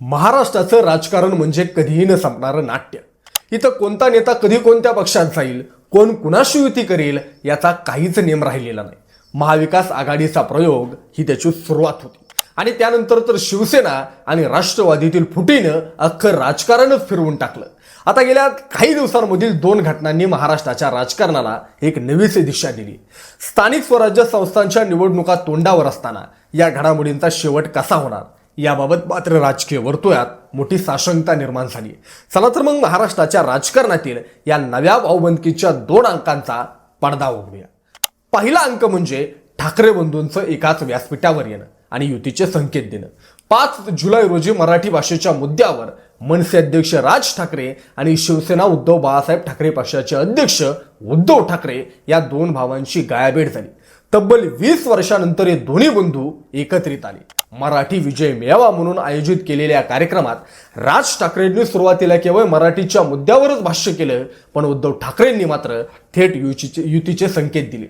महाराष्ट्राचं राजकारण म्हणजे कधीही न संपणारं नाट्य. इथं कोणता नेता कधी कोणत्या पक्षात जाईल कोण कुणाशी युती करेल याचा काहीच नेम राहिलेला नाही. महाविकास आघाडीचा प्रयोग ही त्याची सुरुवात होती. आणि त्यानंतर तर शिवसेना आणि राष्ट्रवादीतील फुटीनं अख्खं राजकारणच फिरवून टाकलं. आता गेल्या काही दिवसांमधील दोन घटनांनी महाराष्ट्राच्या राजकारणाला एक नवीच दिशा दिली. स्थानिक स्वराज्य संस्थांच्या निवडणुका तोंडावर असताना या घडामोडींचा शेवट कसा होणार याबाबत मात्र राजकीय वर्तुळात मोठी साशंकता निर्माण झाली. चला तर मग महाराष्ट्राच्या राजकारणातील या नव्या भाऊबंदकीच्या दोन अंकांचा पडदा उघडूया. पहिला अंक म्हणजे ठाकरे बंधूंचं एकाच व्यासपीठावर येणं आणि युतीचे संकेत देणं. पाच जुलै रोजी मराठी भाषेच्या मुद्द्यावर मनसे अध्यक्ष राज ठाकरे आणि शिवसेना उद्धव बाळासाहेब ठाकरे पक्षाचे अध्यक्ष उद्धव ठाकरे या दोन भावांची गायाभेट झाली. तब्बल वीस वर्षानंतर हे दोन्ही बंधू एकत्रित आले. मराठी विजय मेळावा म्हणून आयोजित केलेल्या कार्यक्रमात राज ठाकरेंनी सुरुवातीला केवळ मराठीच्या मुद्द्यावरच भाष्य केलं पण उद्धव ठाकरेंनी मात्र थेट युतीचे युतीचे संकेत दिले.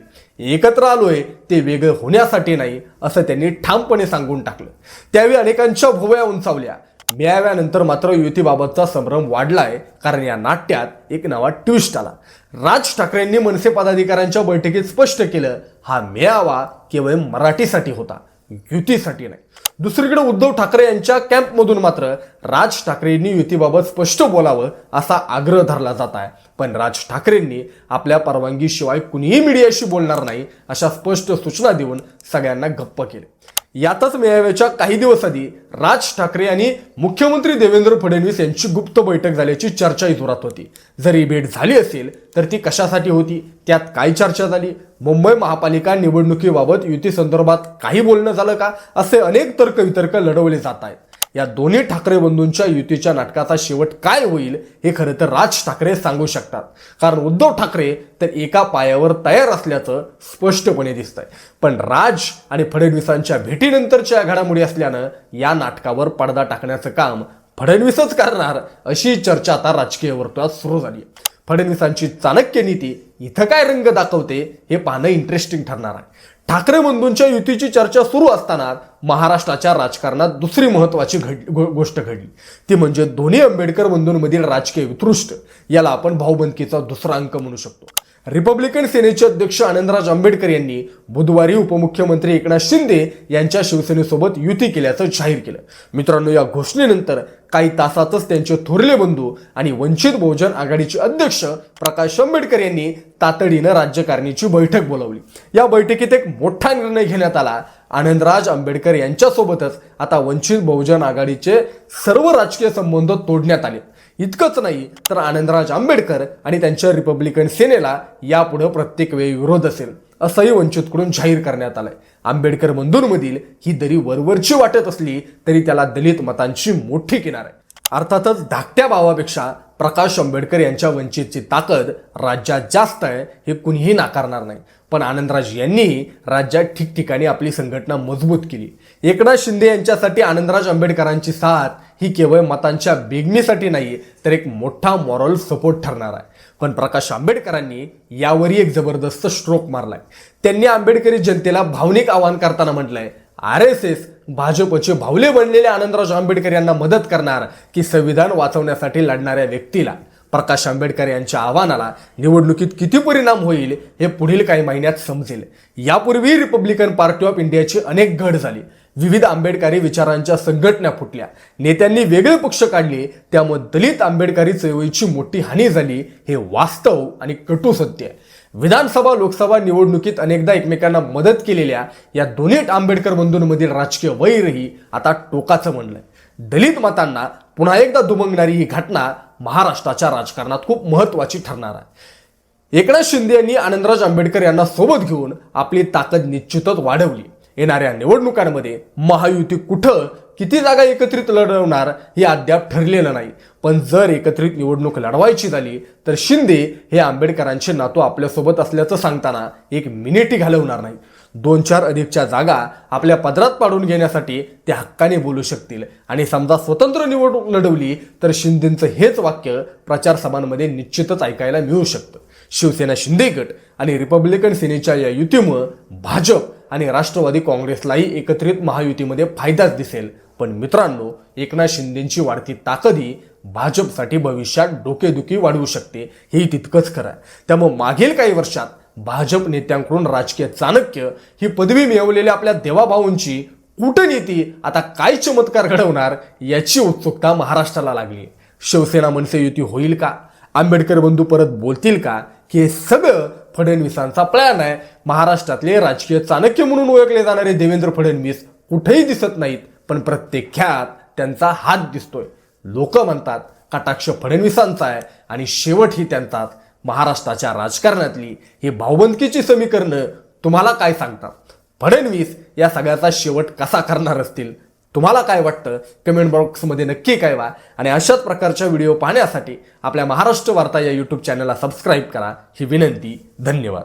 एकत्र आलोय ते वेगळं होण्यासाठी नाही असं त्यांनी ठामपणे सांगून टाकलं. त्यावेळी अनेकांच्या भोवया उंचावल्या. मेळाव्यानंतर मात्र युतीबाबतचा संभ्रम वाढलाय कारण या नाट्यात एक नवा ट्विस्ट आला. राज ठाकरेंनी मनसे पदाधिकाऱ्यांच्या बैठकीत स्पष्ट केलं हा मेळावा केवळ मराठीसाठी होता युतीसाठी नाही. दुसरीकडे उद्धव ठाकरे यांच्या कॅम्पमधून मात्र राज ठाकरेंनी युतीबाबत स्पष्ट बोलावं असा आग्रह धरला जात आहे. पण राज ठाकरेंनी आपल्या परवानगीशिवाय कुणीही मीडियाशी बोलणार नाही अशा स्पष्ट सूचना देऊन सगळ्यांना गप्प केले. यातच मेळाव्याच्या काही दिवस आधी राज ठाकरे आणि मुख्यमंत्री देवेंद्र फडणवीस यांची गुप्त बैठक झाल्याची चर्चाही जोरात होती. जर ही भेट झाली असेल तर ती कशासाठी होती? त्यात काय चर्चा झाली? मुंबई महापालिका निवडणुकीबाबत युतीसंदर्भात काही बोलणं झालं का? असे अनेक तर्कवितर्क लढवले जात आहेत. या दोन्ही ठाकरे बंधूंच्या युतीच्या नाटकाचा शेवट काय होईल हे खरं तर राज ठाकरे सांगू शकतात. कारण उद्धव ठाकरे तर एका पायावर तयार असल्याचं स्पष्टपणे दिसतंय. पण राज आणि फडणवीसांच्या भेटीनंतरच्या घडामोडी असल्यानं या नाटकावर पडदा टाकण्याचं काम फडणवीसच करणार अशी चर्चा आता राजकीय वर्तुळात सुरू झाली फडणवीसांची चाणक्य नीती इथं काय रंग दाखवते हे पाहणं इंटरेस्टिंग ठरणार आहे. ठाकरे बंधूंच्या युतीची चर्चा सुरू असताना महाराष्ट्राच्या राजकारणात दुसरी महत्वाची घड गोष्ट घडली. ती म्हणजे दोन्ही आंबेडकर बंधूंमधील राजकीय उत्कृष्ट याला आपण भाऊबंदकीचा दुसरा अंक म्हणू शकतो. रिपब्लिकन सेनेचे अध्यक्ष आनंदराज आंबेडकर यांनी बुधवारी उपमुख्यमंत्री एकनाथ शिंदे यांच्या शिवसेनेसोबत युती केल्याचं जाहीर केलं. मित्रांनो या घोषणेनंतर काही तासातच त्यांचे थोरले बंधू आणि वंचित बहुजन आघाडीचे अध्यक्ष प्रकाश आंबेडकर यांनी तातडीनं राज्यकारणीची बैठक बोलावली. या बैठकीत एक मोठा निर्णय घेण्यात आला. आनंदराज आंबेडकर यांच्यासोबतच आता वंचित बहुजन आघाडीचे सर्व राजकीय संबंध तोडण्यात आले. इतकंच नाही तर आनंदराज आंबेडकर आणि त्यांच्या रिपब्लिकन सेनेला यापुढे प्रत्येक वेळी विरोध असेल असंही वंचितकडून जाहीर करण्यात आलंय. आंबेडकर बंधूंमधील ही दरी वरवरची वाटत असली तरी त्याला दलित मतांची मोठी किनार आहे. अर्थातच धाकट्या भावापेक्षा प्रकाश आंबेडकर यांच्या वंचितची ताकद राज्यात जास्त आहे हे कुणीही नाकारणार नाही. पण आनंदराज यांनीही राज्यात ठिकठिकाणी आपली संघटना मजबूत केली. एकनाथ शिंदे यांच्यासाठी आनंदराज आंबेडकरांची साथ ही केवळ मतांच्या बेगमीसाठी नाही तर एक मोठा मॉरल सपोर्ट ठरणार आहे. पण प्रकाश आंबेडकरांनी यावरही एक जबरदस्त स्ट्रोक मारलाय. त्यांनी आंबेडकरी जनतेला भावनिक आवाहन करताना म्हटलंय आर एस एस भाजपचे भावले बनलेले आनंदराव आंबेडकर यांना मदत करणार की संविधान वाचवण्यासाठी लढणाऱ्या व्यक्तीला. प्रकाश आंबेडकर यांच्या आव्हानाला निवडणुकीत किती परिणाम होईल हे पुढील काही महिन्यात समजेल. यापूर्वी रिपब्लिकन पार्टी ऑफ इंडियाची अनेक घड झाली. विविध आंबेडकरी विचारांच्या संघटना फुटल्या. नेत्यांनी वेगळे पक्ष काढले त्यामुळे दलित आंबेडकरी चळवळीची मोठी हानी झाली हे वास्तव आणि कटू सत्य. आहे विधानसभा लोकसभा निवडणुकीत अनेकदा एकमेकांना मदत केलेल्या या दोन्ही आंबेडकर बंधूंमधील राजकीय वैरही आता टोकाचं म्हणलंय दलित मतांना पुन्हा एकदा दुमंगणारी ही घटना महाराष्ट्राच्या राजकारणात खूप महत्वाची ठरणार आहे. एकनाथ शिंदे यांनी आनंदराज आंबेडकर यांना सोबत घेऊन आपली ताकद निश्चितच वाढवली. येणाऱ्या निवडणुकांमध्ये महायुती कुठं किती जागा एकत्रित लढवणार हे अद्याप ठरलेलं नाही. पण जर एकत्रित निवडणूक लढवायची झाली तर शिंदे हे आंबेडकरांचे नातू आपल्यासोबत असल्याचं सांगताना एक मिनिटी घालवणार नाही. दोन चार अधिकच्या जागा आपल्या पदरात पाडून घेण्यासाठी ते हक्काने बोलू शकतील. आणि समजा स्वतंत्र निवडणूक लढवली तर शिंदेचं हेच वाक्य प्रचार सभांमध्ये निश्चितच ऐकायला मिळू शकतं. शिवसेना शिंदे गट आणि रिपब्लिकन सेनेच्या या युतीमुळं भाजप आणि राष्ट्रवादी काँग्रेसलाही एकत्रित महायुतीमध्ये फायदाच दिसेल. पण मित्रांनो एकनाथ शिंदेची वाढती ताकदही भाजपसाठी भविष्यात डोकेदुखी वाढवू शकते हे तितकंच खरं आहे. त्यामुळे मागील काही वर्षात भाजप नेत्यांकडून राजकीय चाणक्य ही पदवी मिळवलेल्या आपल्या देवाभाऊंची कूटनीती आता काय चमत्कार घडवणार याची उत्सुकता महाराष्ट्राला लागली. शिवसेना मनसे युती होईल का? आंबेडकर बंधू परत बोलतील का? की हे सगळं फडणवीसांचा प्लॅन आहे. महाराष्ट्रातले राजकीय चाणक्य म्हणून ओळखले जाणारे देवेंद्र फडणवीस कुठेही दिसत नाहीत पण प्रत्येकात त्यांचा हात दिसतोय. लोक म्हणतात कटाक्ष फडणवीसांचा आहे आणि शेवट ही त्यांचाच. महाराष्ट्राच्या राजकारणातली ही भावबंदकीची समीकरणं तुम्हाला काय सांगतात? फडणवीस या सगळ्याचा शेवट कसा करणार असतील? तुम्हाला काय वाटतं? कमेंट बॉक्समध्ये नक्की कळवा. आणि अशाच प्रकारच्या व्हिडिओ पाहण्यासाठी आपल्या महाराष्ट्र वार्ता या यूट्यूब चॅनलला सबस्क्राईब करा. ही विनंती. धन्यवाद.